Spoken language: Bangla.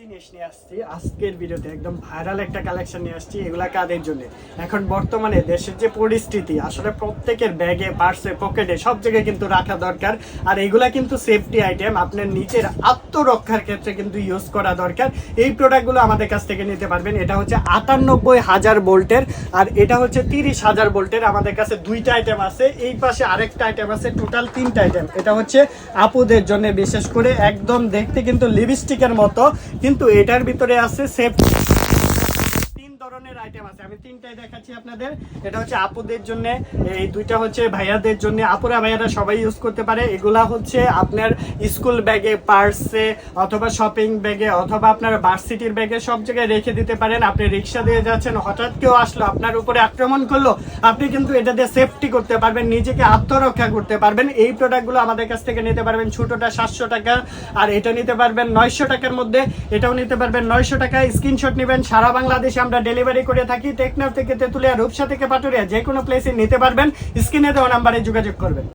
জিনিস নিয়ে আসছি? আজকের ভিডিওতে একদম ভাইরাল একটা কালেকশন নিয়ে আসছি, এগুলা কাদের জন্য? এখন বর্তমানে দেশের যে পরিস্থিতি, আসলে প্রত্যেকের ব্যাগে পার্সে পকেটে সব জায়গায় কিন্তু রাখা দরকার। আর এগুলা কিন্তু সেফটি আইটেম আপনার নিচের আত্মরক্ষার ক্ষেত্রে কিন্তু ইউজ করা দরকার। এই প্রোডাক্টগুলো আমাদের কাছ থেকে নিতে পারবেন। এটা হচ্ছে আটানব্বই হাজার ভোল্টের আর এটা হচ্ছে তিরিশ হাজার ভোল্টের আমাদের কাছে দুইটা আইটেম আছে, এই পাশে আরেকটা আইটেম আছে টোটাল তিনটা আইটেম এটা হচ্ছে আপুদের জন্য বিশেষ করে একদম দেখতে কিন্তু লিপস্টিকের মতো। কিন্তু এটার ভিতরে আছে সেফ ধরনের আইটেম আছে। আমি তিনটাই দেখাচ্ছি আপনাদের। এটা হচ্ছে আপুদের জন্য। এই দুইটা হচ্ছে ভাইয়াদের জন্য। আপুরা, ভাইয়ারা সবাই ইউজ করতে পারে। এগুলা হচ্ছে আপনার স্কুল ব্যাগে পার্সে অথবা শপিং ব্যাগে অথবা আপনার ভার্সিটির ব্যাগে সব জায়গায় রেখে দিতে পারেন। আপনি রিক্সা দিয়ে যাচ্ছেন, হঠাৎ কেউ আসলো, আপনার উপরে আক্রমণ করল, আপনি কিন্তু এটা দিয়ে সেফটি করতে পারবেন, নিজেকে আত্মরক্ষা করতে পারবেন। এই প্রোডাক্টগুলো আমাদের কাছ থেকে নিতে পারবেন ছোটটা সাতশো টাকা, আর এটা নিতে পারবেন নয়শো টাকার মধ্যে। এটাও নিতে পারবেন নয়শো টাকা। স্ক্রিনশট নেবেন। সারা বাংলাদেশে আমরা ডেলিভারি করে থাকি। টেকনাফ থেকে তেতুলিয়া, রূপসা থেকে পাটুরিয়া, যে কোনো প্লেসে নিতে পারবেন। স্ক্রিনে দেওয়া নাম্বারে যোগাযোগ করবেন।